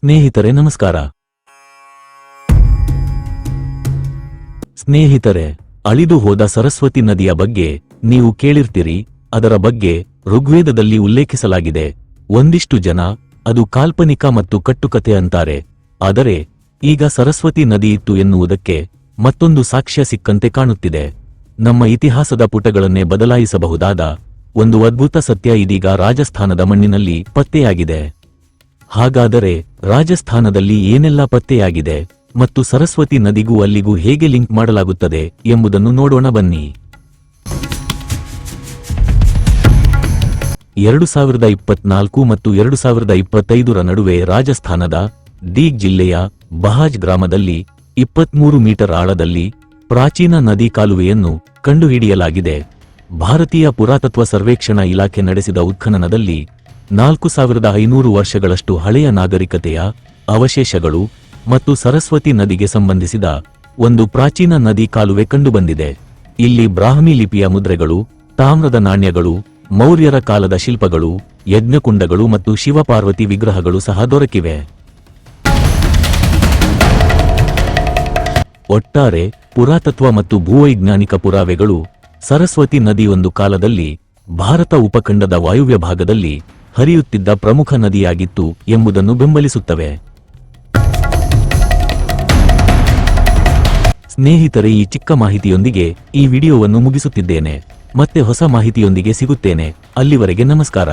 ಸ್ನೇಹಿತರೆ, ನಮಸ್ಕಾರ. ಸ್ನೇಹಿತರೆ, ಅಳಿದು ಹೋದ ಸರಸ್ವತಿ ನದಿಯ ಬಗ್ಗೆ ನೀವು ಕೇಳಿರ್ತೀರಿ, ಅದರ ಬಗ್ಗೆ ಋಗ್ವೇದದಲ್ಲಿ ಉಲ್ಲೇಖಿಸಲಾಗಿದೆ. ಒಂದಿಷ್ಟು ಜನ ಅದು ಕಾಲ್ಪನಿಕ ಮತ್ತು ಕಟ್ಟುಕತೆ ಅಂತಾರೆ. ಆದರೆ, ಈಗ ಸರಸ್ವತಿ ನದಿ ಇತ್ತು ಎನ್ನುವುದಕ್ಕೆ ಮತ್ತೊಂದು ಸಾಕ್ಷ್ಯ ಸಿಕ್ಕಂತೆ ಕಾಣುತ್ತಿದೆ. ನಮ್ಮ ಇತಿಹಾಸದ ಪುಟಗಳನ್ನೇ ಬದಲಾಯಿಸಬಹುದಾದ ಒಂದು ಅದ್ಭುತ ಸತ್ಯ ಇದೀಗ ರಾಜಸ್ಥಾನದ ಮಣ್ಣಿನಲ್ಲಿ ಪತ್ತೆಯಾಗಿದೆ. ಹಾಗಾದರೆ ರಾಜಸ್ಥಾನದಲ್ಲಿ ಏನೆಲ್ಲ ಪತ್ತೆಯಾಗಿದೆ ಮತ್ತು ಸರಸ್ವತಿ ನದಿಗೂ ಅಲ್ಲಿಗೂ ಹೇಗೆ ಲಿಂಕ್ ಮಾಡಲಾಗುತ್ತದೆ ಎಂಬುದನ್ನು ನೋಡೋಣ ಬನ್ನಿ. ಎರಡು ಸಾವಿರದ ಇಪ್ಪತ್ನಾಲ್ಕು ಮತ್ತು ಎರಡು ಸಾವಿರದ ಇಪ್ಪತ್ತೈದರ ನಡುವೆ ರಾಜಸ್ಥಾನದ ಡೀಗ್ ಜಿಲ್ಲೆಯ ಬಹಾಜ್ ಗ್ರಾಮದಲ್ಲಿ ಇಪ್ಪತ್ಮೂರು ಮೀಟರ್ ಆಳದಲ್ಲಿ ಪ್ರಾಚೀನ ನದಿ ಕಾಲುವೆಯನ್ನು ಕಂಡುಹಿಡಿಯಲಾಗಿದೆ. ಭಾರತೀಯ ಪುರಾತತ್ವ ಸರ್ವೇಕ್ಷಣಾ ಇಲಾಖೆ ನಡೆಸಿದ ಉತ್ಖನನದಲ್ಲಿ ನಾಲ್ಕು ಸಾವಿರದ ಐನೂರು ವರ್ಷಗಳಷ್ಟು ಹಳೆಯ ನಾಗರಿಕತೆಯ ಅವಶೇಷಗಳು ಮತ್ತು ಸರಸ್ವತಿ ನದಿಗೆ ಸಂಬಂಧಿಸಿದ ಒಂದು ಪ್ರಾಚೀನ ನದಿ ಕಾಲುವೆ ಕಂಡುಬಂದಿದೆ. ಇಲ್ಲಿ ಬ್ರಾಹ್ಮಿ ಲಿಪಿಯ ಮುದ್ರೆಗಳು, ತಾಮ್ರದ ನಾಣ್ಯಗಳು, ಮೌರ್ಯರ ಕಾಲದ ಶಿಲ್ಪಗಳು, ಯಜ್ಞಕುಂಡಗಳು ಮತ್ತು ಶಿವಪಾರ್ವತಿ ವಿಗ್ರಹಗಳು ಸಹ ದೊರಕಿವೆ. ಒಟ್ಟಾರೆ ಪುರಾತತ್ವ ಮತ್ತು ಭೂವೈಜ್ಞಾನಿಕ ಪುರಾವೆಗಳು ಸರಸ್ವತಿ ನದಿ ಒಂದು ಕಾಲದಲ್ಲಿ ಭಾರತ ಉಪಖಂಡದ ವಾಯುವ್ಯ ಭಾಗದಲ್ಲಿ ಹರಿಯುತ್ತಿದ್ದ ಪ್ರಮುಖ ನದಿಯಾಗಿತ್ತು ಎಂಬುದನ್ನು ಬೆಂಬಲಿಸುತ್ತವೆ. ಸ್ನೇಹಿತರೆ, ಈ ಚಿಕ್ಕ ಮಾಹಿತಿಯೊಂದಿಗೆ ಈ ವಿಡಿಯೋವನ್ನು ಮುಗಿಸುತ್ತಿದ್ದೇನೆ. ಮತ್ತೆ ಹೊಸ ಮಾಹಿತಿಯೊಂದಿಗೆ ಸಿಗುತ್ತೇನೆ. ಅಲ್ಲಿವರೆಗೆ ನಮಸ್ಕಾರ.